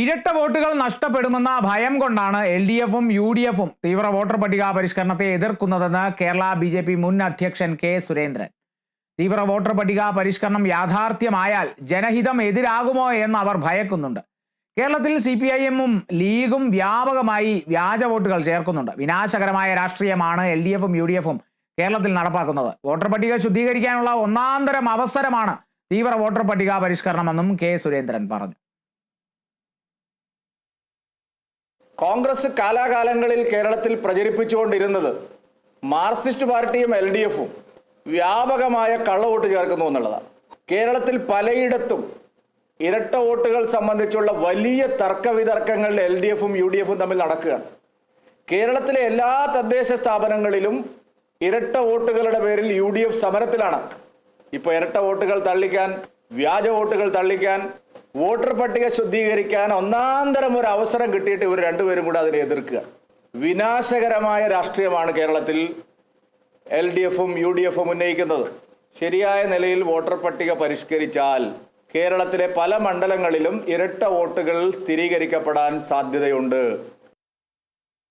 ഇരട്ട വോട്ടുകൾ നഷ്ടപ്പെടുമെന്ന ഭയം കൊണ്ടാണ് എൽ ഡി എഫും യു ഡി എഫും തീവ്ര വോട്ടർ പട്ടിക പരിഷ്കരണത്തെ എതിർക്കുന്നതെന്ന് കേരള ബി ജെ പി മുൻ അധ്യക്ഷൻ കെ സുരേന്ദ്രൻ. തീവ്ര വോട്ടർ പട്ടിക പരിഷ്കരണം യാഥാർത്ഥ്യമായാൽ ജനഹിതം എതിരാകുമോ എന്ന് അവർ ഭയക്കുന്നുണ്ട്. കേരളത്തിൽ സി പി ഐ എമ്മും ലീഗും വ്യാപകമായി വ്യാജ വോട്ടുകൾ ചേർക്കുന്നുണ്ട്. വിനാശകരമായ രാഷ്ട്രീയമാണ് എൽ ഡി എഫും യു ഡി എഫും കേരളത്തിൽ നടപ്പാക്കുന്നത്. വോട്ടർ പട്ടിക ശുദ്ധീകരിക്കാനുള്ള ഒന്നാന്തരം അവസരമാണ് തീവ്ര വോട്ടർ പട്ടിക പരിഷ്കരണമെന്നും കെ സുരേന്ദ്രൻ പറഞ്ഞു. കോൺഗ്രസ് കാലാകാലങ്ങളിൽ കേരളത്തിൽ പ്രചരിപ്പിച്ചുകൊണ്ടിരുന്നത് മാർക്സിസ്റ്റ് പാർട്ടിയും എൽ ഡി എഫും വ്യാപകമായ കള്ളവോട്ട് ചേർക്കുന്നു എന്നുള്ളതാണ്. കേരളത്തിൽ പലയിടത്തും ഇരട്ട വോട്ടുകൾ സംബന്ധിച്ചുള്ള വലിയ തർക്കവിതർക്കങ്ങൾ എൽ ഡി എഫും യു ഡി എഫും തമ്മിൽ നടക്കുകയാണ്. കേരളത്തിലെ എല്ലാ തദ്ദേശ സ്ഥാപനങ്ങളിലും ഇരട്ട വോട്ടുകളുടെ പേരിൽ യു ഡി എഫ് സമരത്തിലാണ്. ഇപ്പോൾ ഇരട്ട വോട്ടുകൾ തള്ളിക്കാൻ വ്യാജ വോട്ടുകൾ തള്ളിക്കാൻ വോട്ടർ പട്ടിക ശുദ്ധീകരിക്കാൻ ഒന്നാന്തരം ഒരു അവസരം കിട്ടിയിട്ട് ഇവർ രണ്ടുപേരും കൂടെ അതിനെ എതിർക്കുക. വിനാശകരമായ രാഷ്ട്രീയമാണ് കേരളത്തിൽ എൽ ഡി എഫും യു ഡി എഫും ഉന്നയിക്കുന്നത്. ശരിയായ നിലയിൽ വോട്ടർ പട്ടിക പരിഷ്കരിച്ചാൽ കേരളത്തിലെ പല മണ്ഡലങ്ങളിലും ഇരട്ട വോട്ടുകൾ സ്ഥിരീകരിക്കപ്പെടാൻ സാധ്യതയുണ്ട്.